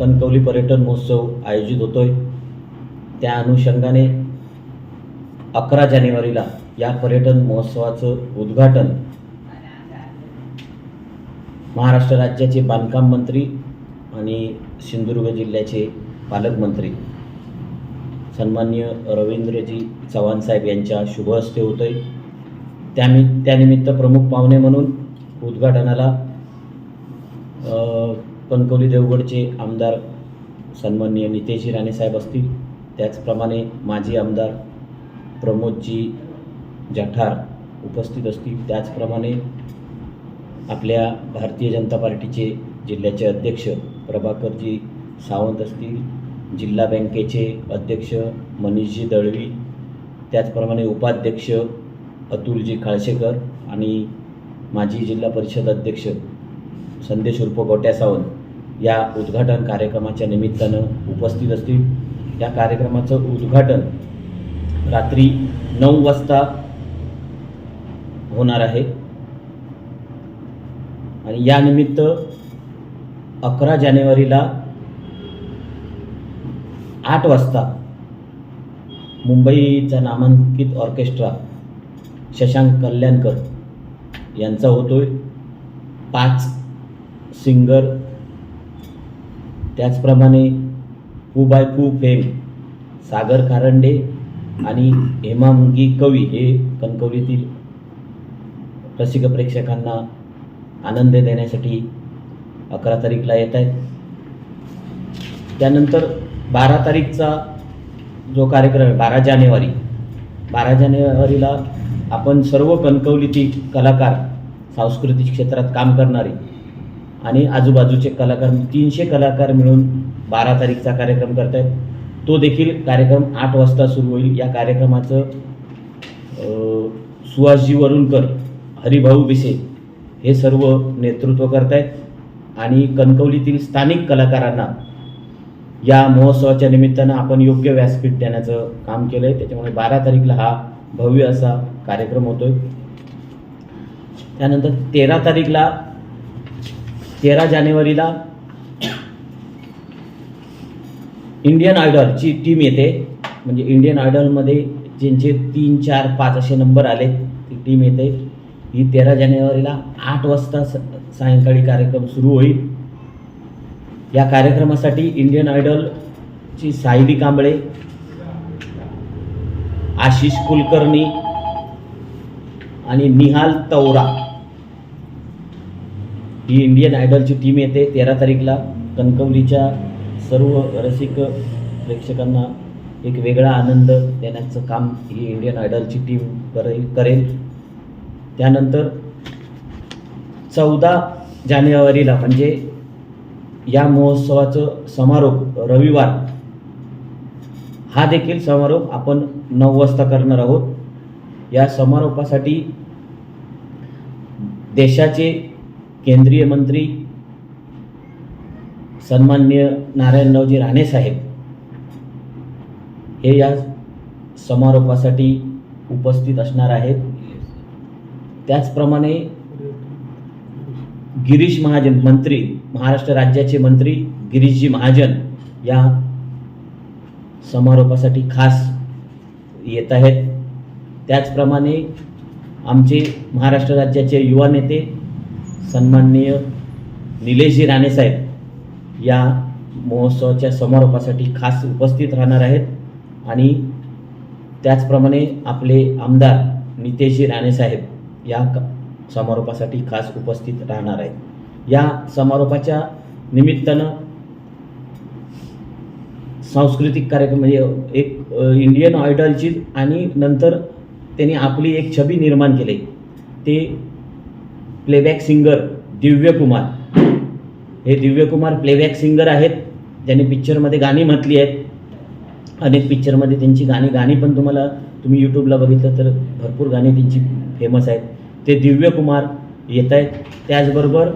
कणकवली पर्यटन महोत्सव आयोजित होतोय. त्या अनुषंगाने अकरा जानेवारीला या पर्यटन महोत्सवाचं उद्घाटन महाराष्ट्र राज्याचे बांधकाम मंत्री आणि सिंधुदुर्ग जिल्ह्याचे पालकमंत्री सन्मान्य रवींद्रजी चव्हाण साहेब यांच्या शुभ हस्ते होतोय. त्यामि त्यानिमित्त प्रमुख पाहुणे म्हणून उद्घाटनाला कणकवली देवगडचे आमदार सन्माननीय नितेशजी राणेसाहेब असतील. त्याचप्रमाणे माजी आमदार प्रमोदजी जठार उपस्थित असतील. त्याचप्रमाणे आपल्या भारतीय जनता पार्टीचे जिल्ह्याचे अध्यक्ष प्रभाकरजी सावंत असतील. जिल्हा बँकेचे अध्यक्ष मनीषजी दळवी. त्याचप्रमाणे उपाध्यक्ष अतुलजी काळशेकर आणि माजी जिल्हा परिषद अध्यक्ष संदेश उर्फ गोट्या सावंत. या उद्घाटन कार्यक्रमाच्या निमित्तानं उपस्थित असतील. या कार्यक्रमाचं उद्घाटन रात्री नऊ वाजता होणार आहे. आणि यानिमित्त अकरा जानेवारीला आठ वाजता मुंबईचा नामांकित ऑर्केस्ट्रा शशांक कल्याणकर यांचा होतोय. पाच सिंगर त्याचप्रमाणे पू बाय पू फेम सागर कारंडे आणि हेमा मुंगी कवी हे कणकवलीतील रसिक प्रेक्षकांना आनंद देण्यासाठी अकरा तारीखला येत आहेत. त्यानंतर बारा तारीखचा जो कार्यक्रम आहे बारा जानेवारी बारा जानेवारीला आपण सर्व कणकवलीतील कलाकार सांस्कृतिक क्षेत्रात काम करणारे आणि आजूबाजूचे कलाकार तीनशे कलाकार मिळून बारा तारीखचा कार्यक्रम करत आहेत तो देखील कार्यक्रम आठ वाजता सुरू होईल. या कार्यक्रमाचं सुहासजी वरुणकर हरिभाऊ बिसे हे सर्व नेतृत्व करत आहेत आणि कणकवलीतील स्थानिक कलाकारांना या महोत्सवाच्या निमित्तानं आपण योग्य व्यासपीठ देण्याचं काम केलं आहे त्याच्यामुळे बारा तारीखला हा भव्य असा कार्यक्रम होतोय. त्यानंतर तेरा तारीखला तेरा जानेवारीला इंडियन आयडॉलची टीम येते. म्हणजे इंडियन आयडॉलमध्ये ज्यांचे तीन चार पाच असे नंबर आले ती टीम येते. ही तेरा जानेवारीला आठ वाजता स सायंकाळी कार्यक्रम सुरू होईल. या कार्यक्रमासाठी इंडियन आयडॉलची सायली कांबळे आशिष कुलकर्णी आणि निहाल तौरा ही इंडियन आयडलची टीम येते. तेरा तारीखला कणकवलीच्या सर्व रसिक प्रेक्षकांना एक वेगळा आनंद देण्याचं काम ही इंडियन आयडलची टीम करेल करेल. त्यानंतर चौदा जानेवारीला म्हणजे या महोत्सवाचं समारोप रविवार हा देखील समारोप आपण नऊ वाजता करणार आहोत. या समारोपासाठी देशाचे केंद्रीय मंत्री सन्माननीय नारायणरावजी राणे साहेब हे या समारोपासाठी उपस्थित असणार आहेत. त्याचप्रमाणे गिरीश महाजन मंत्री महाराष्ट्र राज्याचे मंत्री गिरीशजी महाजन या समारोपासाठी खास येत आहेत. त्याचप्रमाणे आमचे महाराष्ट्र राज्याचे युवा नेते सन्माननीय निलेशजी राणेसाहेब या महोत्सवाच्या समारोपासाठी खास उपस्थित राहणार आहेत आणि त्याचप्रमाणे आपले आमदार नितेशजी राणेसाहेब या समारोपासाठी खास उपस्थित राहणार आहेत. या समारोपाच्या निमित्तानं सांस्कृतिक कार्यक्रम म्हणजे एक इंडियन आयडलची आणि नंतर त्यांनी आपली एक छबी निर्माण केली. ते प्लेबॅक सिंगर दिव्यकुमार हे दिव्यकुमार प्लेबॅक सिंगर आहेत. ज्यांनी पिक्चरमध्ये गाणी म्हटली आहेत. अनेक पिक्चरमध्ये त्यांची गाणी गाणी पण तुम्हाला तुम्ही यूट्यूबला बघितलं तर भरपूर गाणी त्यांची फेमस आहेत. ते दिव्यकुमार येत आहेत. त्याचबरोबर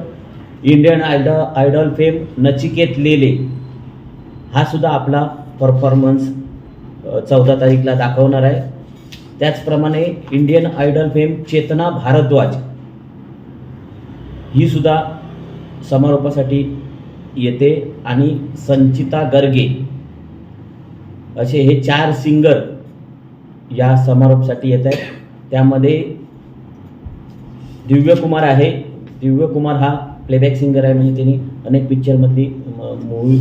Indian Idol Idol fame Nachiket Lele. हा सुद्धा आपला परफॉर्मन्स चौदा तारीखला दाखवणार आहे. त्याचप्रमाणे Indian Idol fame Chetana Bhardwaj. ही सुद्धा समारोपासाठी येते. आणि संचिता गर्गे असे हे चार सिंगर या समारोपासाठी येत आहेत. त्यामध्ये दिव्यकुमार आहे. दिव्यकुमार हा प्लेबॅक सिंगर आहे. म्हणजे त्यांनी अनेक पिक्चरमधली मूवी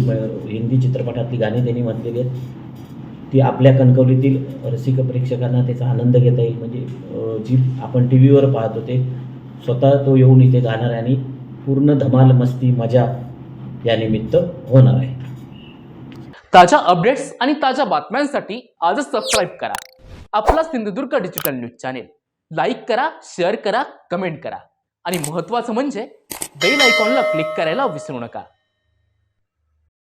हिंदी चित्रपटातली गाणी त्यांनी म्हटलेली आहेत. ती आपल्या कणकवलीतील रसिक प्रेक्षकांना त्याचा आनंद घेता येईल. म्हणजे जी आपण टी व्हीवर पाहतो ते स्वतः तो येऊन इथे गाणार आहे आणि पूर्ण धमाल मस्ती मजा यानिमित्त होणार आहे. ताज्या अपडेट्स आणि ताज्या बातम्यांसाठी आजच सबस्क्राईब करा. आपला Sindhudurg digital news channel like करा शेअर करा कमेंट करा. आणि महत्त्वाचं म्हणजे बेल आयकॉनला क्लिक करायला विसरू नका.